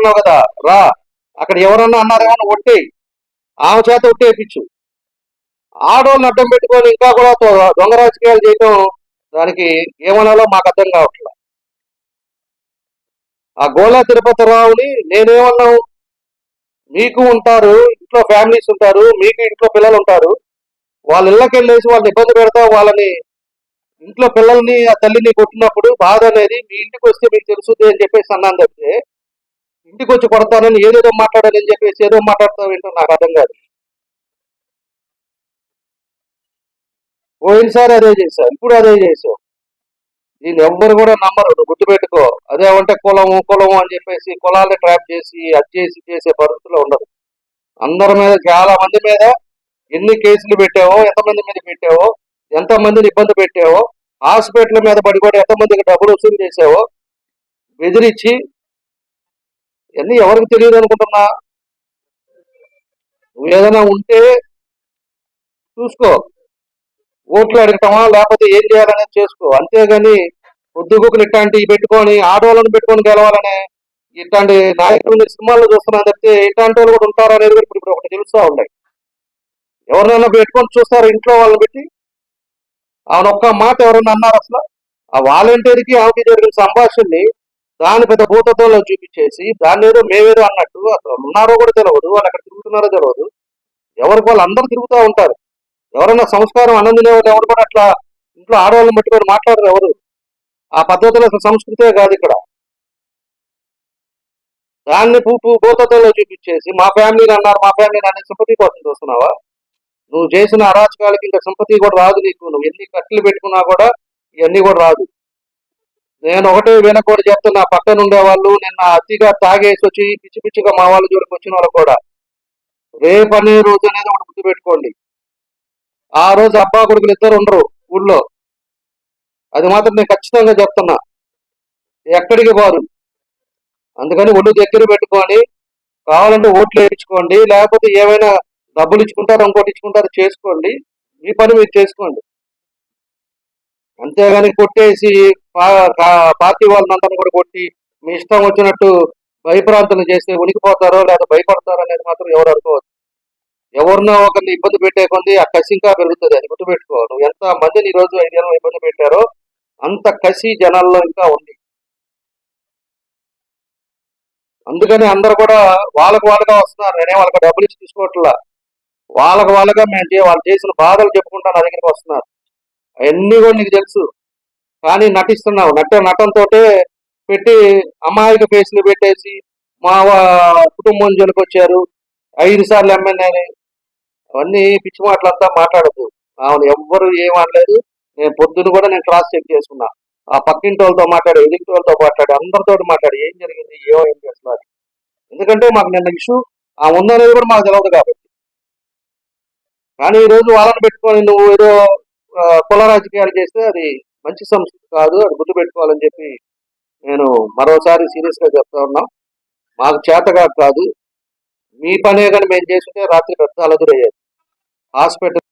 అంటున్నావు కదా రా. అక్కడ ఎవరన్నా అన్నారేమో నువ్వు ఒట్టేయి ఆమె చేత ఒట్టేపించు ఆడవాళ్ళని అడ్డం పెట్టుకొని ఇంకా కూడా దొంగ రాజకీయాలు చేయటం దానికి ఏమనాలో మాకు అర్థం కావట్లేదు ఆ గోళా తిరుపతి రావుని నేనేమన్నావు? మీకు ఉంటారు ఇంట్లో ఫ్యామిలీస్ ఉంటారు మీకు ఇంట్లో పిల్లలు ఉంటారు. వాళ్ళ ఇళ్ళకి వెళ్ళేసి వాళ్ళని ఇబ్బంది పెడతా వాళ్ళని ఇంట్లో పిల్లల్ని ఆ తల్లిని కొట్టినప్పుడు బాధ అనేది మీ ఇంటికి వస్తే మీకు తెలుస్తుంది అని చెప్పేసి అన్నాను తప్పితే ఇంటికి వచ్చి కొడతానని ఏదేదో మాట్లాడాలని చెప్పేసి ఏదో మాట్లాడతావు ఏంటో నాకు అర్థం కాదు. పోయినసారి అదే చేశావు ఇప్పుడు అదే చేసావు దీన్ని ఎవ్వరు కూడా నమ్మరు నువ్వు గుర్తుపెట్టుకో. అదే అంటే కులము కులము అని చెప్పేసి కులాలని ట్రాప్ చేసి అది చేసి చేసే పరిస్థితిలో ఉండదు. అందరి మీద చాలా మంది మీద ఎన్ని కేసులు పెట్టావో ఎంతమంది మీద పెట్టావో ఎంతమందిని ఇబ్బంది పెట్టావో హాస్పిటల్ మీద పడి కూడా ఎంతమందికి డబ్బులు వసూలు చేసావో బెదిరించి ఇవన్నీ ఎవరికి తెలియదు అనుకుంటున్నా? నువ్వు ఏదైనా ఉంటే చూసుకో. ఓట్లు అడగటమా లేకపోతే ఏం చేయాలనేది చేసుకో. అంతేగాని పొద్దుగుకులు ఇట్లాంటివి పెట్టుకొని ఆడవాళ్ళని పెట్టుకొని గెలవాలనే ఇట్లాంటి నాయకులు సినిమాల్లో చూస్తున్నా తప్పితే ఇట్లాంటి వాళ్ళు కూడా ఉంటారు అనేది కూడా ఇప్పుడు ఒకటి తెలుస్తూ ఉన్నాయి ఎవరినైనా పెట్టుకొని చూస్తారు ఇంట్లో వాళ్ళని పెట్టి? ఆమె ఒక్క మాట ఎవరన్నా అన్నారు అసలు? ఆ వాలంటీర్కి ఆమెకి జరిగిన సంభాషణని దాని పెద్ద భూతత్వంలో చూపించేసి దాన్ని ఏదో మేమేదో అన్నట్టు అసలు ఉన్నారో కూడా తెలియదు వాళ్ళు అక్కడ తిరుగుతున్నారో తెలియదు ఎవరికి వాళ్ళు అందరూ తిరుగుతూ ఉంటారు. ఎవరైనా సంస్కారం అన్నం వాళ్ళు ఎవరు కూడా అట్లా ఇంట్లో ఆడవాళ్ళని పట్టుకొని మాట్లాడరు ఎవరు. ఆ పద్ధతిలో సంస్కృతే కాదు ఇక్కడ. దాన్ని పూపు భూతత్వంలో చూపించేసి మా ఫ్యామిలీని అన్నారు మా ఫ్యామిలీని అనే సింపతి కోసం చూస్తున్నావా? నువ్వు చేసిన అరాచకాలకి ఇంకా సింపతి కూడా రాదు నీకు. నువ్వు ఎన్ని కట్టలు పెట్టుకున్నా కూడా ఇవన్నీ కూడా రాదు. నేను ఒకటే వినకూడదు చెప్తున్నా పక్కన ఉండేవాళ్ళు నిన్న అతిగా తాగేసి వచ్చి పిచ్చి పిచ్చిగా మా వాళ్ళ జోడికి వచ్చిన వాళ్ళు కూడా. రేపనే రోజు అనేది ఒకటి గుర్తుపెట్టుకోండి ఆ రోజు అబ్బా కొడుకులు ఇద్దరు ఉండరు ఊళ్ళో. అది మాత్రం నేను ఖచ్చితంగా చెప్తున్నా. ఎక్కడికి పోరు. అందుకని ఒళ్ళు దగ్గర పెట్టుకొని కావాలంటే ఓట్లు వేయించుకోండి. లేకపోతే ఏమైనా డబ్బులు ఇచ్చుకుంటారు ఇంకోటి ఇచ్చుకుంటారు చేసుకోండి. మీ పని మీరు చేసుకోండి. అంతేగాని కొట్టేసి పా- కా- పార్టీ వాళ్ళందరినీ కూడా కొట్టి మీ ఇష్టం వచ్చినట్టు భయప్రాంతలు చేస్తే ఉనికిపోతారో లేదా భయపడతారో అనేది మాత్రం ఎవరు అనుకోవద్దు. ఎవరినో ఒకరిని ఇబ్బంది పెట్టే కొంది ఆ కసి ఇంకా పెరుగుతుంది అది గుర్తుపెట్టుకోవాలి. ఎంత మందిని ఈరోజు రోజు ఐదేళ్ళు ఇబ్బంది పెట్టారో అంత కసి జనాల్లో ఇంకా ఉంది. అందుకని అందరు కూడా వాళ్ళకు వాళ్ళగా వస్తున్నారు. నేనే వాళ్ళకి డబ్బులు ఇచ్చి తీసుకోవట్లా. వాళ్ళకు వాళ్ళగా మేము వాళ్ళు చేసిన బాధలు చెప్పుకుంటా నా దగ్గరికి వస్తున్నారు. అవన్నీ కూడా నీకు తెలుసు. కానీ నటిస్తున్నావు. నట నటంతో పెట్టి అమాయక ఫేస్లు పెట్టేసి మా కుటుంబం జోలికి వచ్చారు. ఐదు సార్లు ఎమ్మెల్యేని అవన్నీ పిచ్చి మాటలంతా మాట్లాడద్దు ఆమెను ఎవ్వరు ఏం అనలేదు. నేను పొద్దున కూడా నేను క్రాస్ చెక్ చేసుకున్నా. ఆ పక్కింటి వాళ్ళతో మాట్లాడు ఎదుటి వాళ్ళతో మాట్లాడు అందరితో మాట్లాడు ఏం జరిగింది ఏమైంది అసలు చేస్తున్నారు ఎందుకంటే మాకు నిన్న ఇష్యూ ఆ ఉందనేది కూడా మాకు తెలియదు కాబట్టి. కానీ ఈ రోజు వాళ్ళని పెట్టుకొని నువ్వు ఏదో కుల రాజకీయాలు చేస్తే అది మంచి సంస్కృతి కాదు అది గుర్తు పెట్టుకోవాలని చెప్పి నేను మరోసారి సీరియస్గా చెప్తా ఉన్నా. మాకు చేతగా కాదు. మీ పనే కానీ మేము చేస్తుంటే రాత్రి పెద్ద అలదురయ్యేది హాస్పిటల్